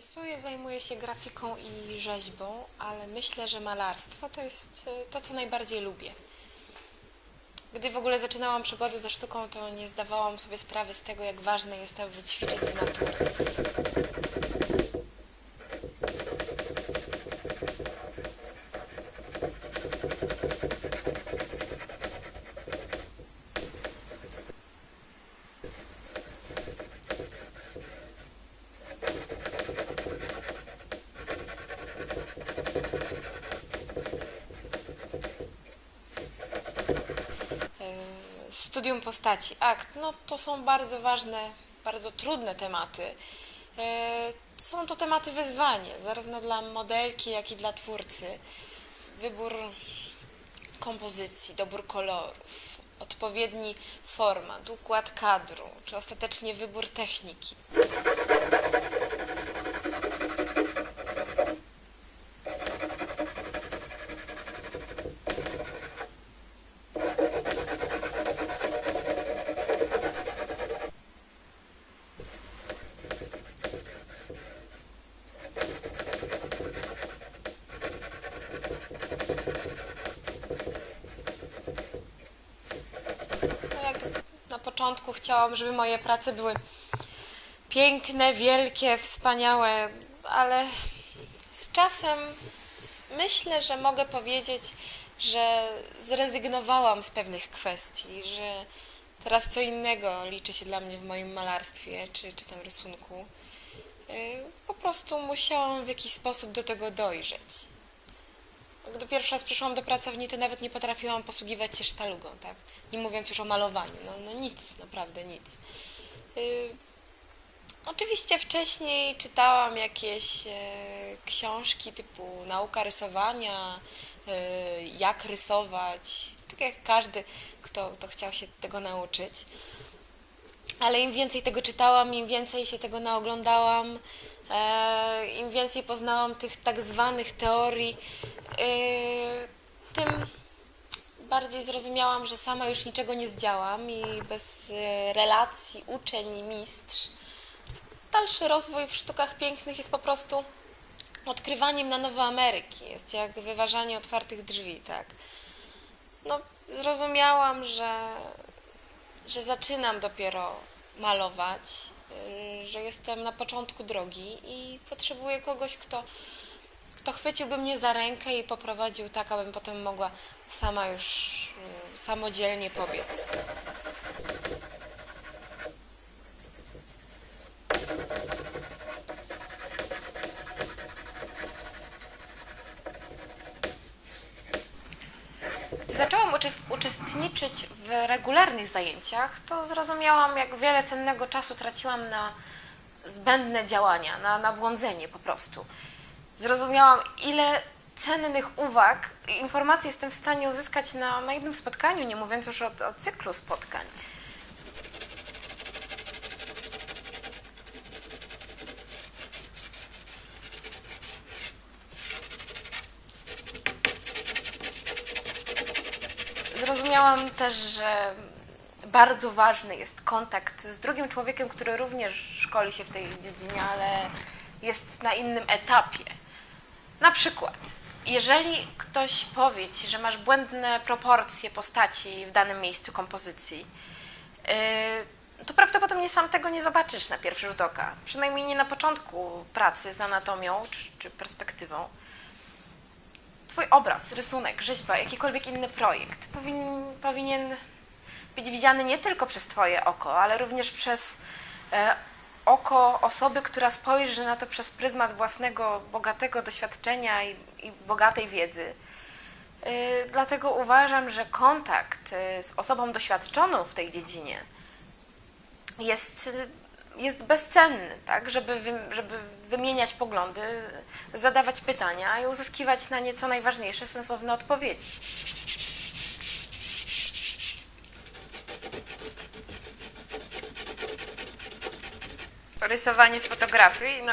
Rysuję, zajmuję się grafiką i rzeźbą, ale myślę, że malarstwo to jest e, to, co najbardziej lubię. Gdy w ogóle zaczynałam przygodę ze sztuką, to nie zdawałam sobie sprawy z tego, jak ważne jest, aby ćwiczyć z natury. E, Studium postaci, akt, no to są bardzo ważne, bardzo trudne tematy. E, Są to tematy wyzwanie, zarówno dla modelki, jak i dla twórcy. Wybór kompozycji, dobór kolorów, odpowiedni format, układ kadru, czy ostatecznie wybór techniki. No jak na początku chciałam, żeby moje prace były piękne, wielkie, wspaniałe, ale z czasem myślę, że mogę powiedzieć, że zrezygnowałam z pewnych kwestii, że teraz co innego liczy się dla mnie w moim malarstwie czy, czy tam rysunku. Yy, Po prostu musiałam w jakiś sposób do tego dojrzeć. Gdy pierwszy raz przyszłam do pracowni, to nawet nie potrafiłam posługiwać się sztalugą, tak? Nie mówiąc już o malowaniu. No, no nic, naprawdę nic. Y, oczywiście wcześniej czytałam jakieś e, książki typu nauka rysowania, e, jak rysować, tak jak każdy, kto, kto chciał się tego nauczyć. Ale im więcej tego czytałam, im więcej się tego naoglądałam, e, im więcej poznałam tych tak zwanych teorii, e, tym bardziej zrozumiałam, że sama już niczego nie zdziałam i bez e, relacji uczeń i mistrz dalszy rozwój w sztukach pięknych jest po prostu odkrywaniem na nowo Ameryki. Jest jak wyważanie otwartych drzwi, tak? No, zrozumiałam, że, że zaczynam dopiero malować, y, że jestem na początku drogi i potrzebuję kogoś, kto, kto chwyciłby mnie za rękę i poprowadził tak, abym potem mogła sama już y, samodzielnie pobiec. Uczestniczyć w regularnych zajęciach, to zrozumiałam, jak wiele cennego czasu traciłam na zbędne działania, na, na błądzenie po prostu. Zrozumiałam, ile cennych uwag i informacji jestem w stanie uzyskać na, na jednym spotkaniu, nie mówiąc już o, o cyklu spotkań. Zrozumiałam też, że bardzo ważny jest kontakt z drugim człowiekiem, który również szkoli się w tej dziedzinie, ale jest na innym etapie. Na przykład, jeżeli ktoś powie ci, że masz błędne proporcje postaci w danym miejscu kompozycji, yy, to prawdopodobnie sam tego nie zobaczysz na pierwszy rzut oka. Przynajmniej nie na początku pracy z anatomią czy perspektywą. Twój obraz, rysunek, rzeźba, jakikolwiek inny projekt powin, powinien być widziany nie tylko przez Twoje oko, ale również przez e, oko osoby, która spojrzy na to przez pryzmat własnego bogatego doświadczenia i, i bogatej wiedzy. E, dlatego uważam, że kontakt e, z osobą doświadczoną w tej dziedzinie jest, jest bezcenny, tak? żeby, wy, żeby wymieniać poglądy, zadawać pytania i uzyskiwać na nie co najważniejsze, sensowne odpowiedzi. Rysowanie z fotografii, no,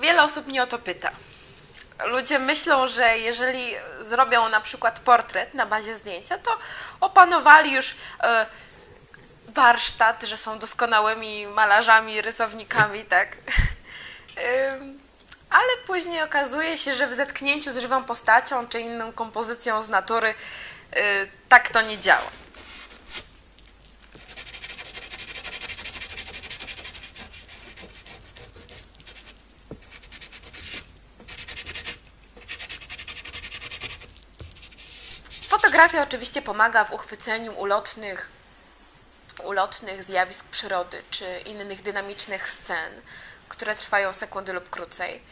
wiele osób mnie o to pyta. Ludzie myślą, że jeżeli zrobią na przykład portret na bazie zdjęcia, to opanowali już e, warsztat, że są doskonałymi malarzami, rysownikami, tak? Ale później okazuje się, że w zetknięciu z żywą postacią czy inną kompozycją z natury y, tak to nie działa. Fotografia oczywiście pomaga w uchwyceniu ulotnych, ulotnych zjawisk przyrody czy innych dynamicznych scen, które trwają sekundy lub krócej.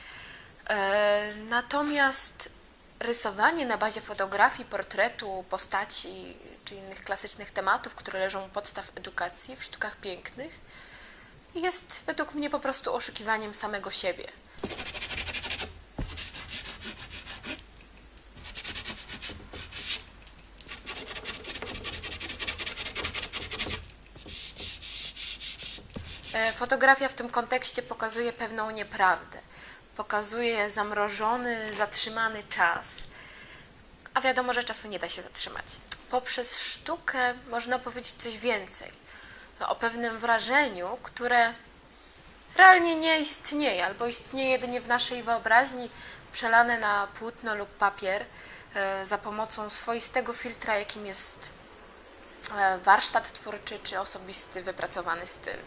E, Natomiast rysowanie na bazie fotografii, portretu, postaci czy innych klasycznych tematów, które leżą u podstaw edukacji w sztukach pięknych, jest według mnie po prostu oszukiwaniem samego siebie. Fotografia w tym kontekście pokazuje pewną nieprawdę. Pokazuje zamrożony, zatrzymany czas. A wiadomo, że czasu nie da się zatrzymać. Poprzez sztukę można powiedzieć coś więcej. O pewnym wrażeniu, które realnie nie istnieje, albo istnieje jedynie w naszej wyobraźni, przelane na płótno lub papier e, za pomocą swoistego filtra, jakim jest e, warsztat twórczy czy osobisty, wypracowany styl.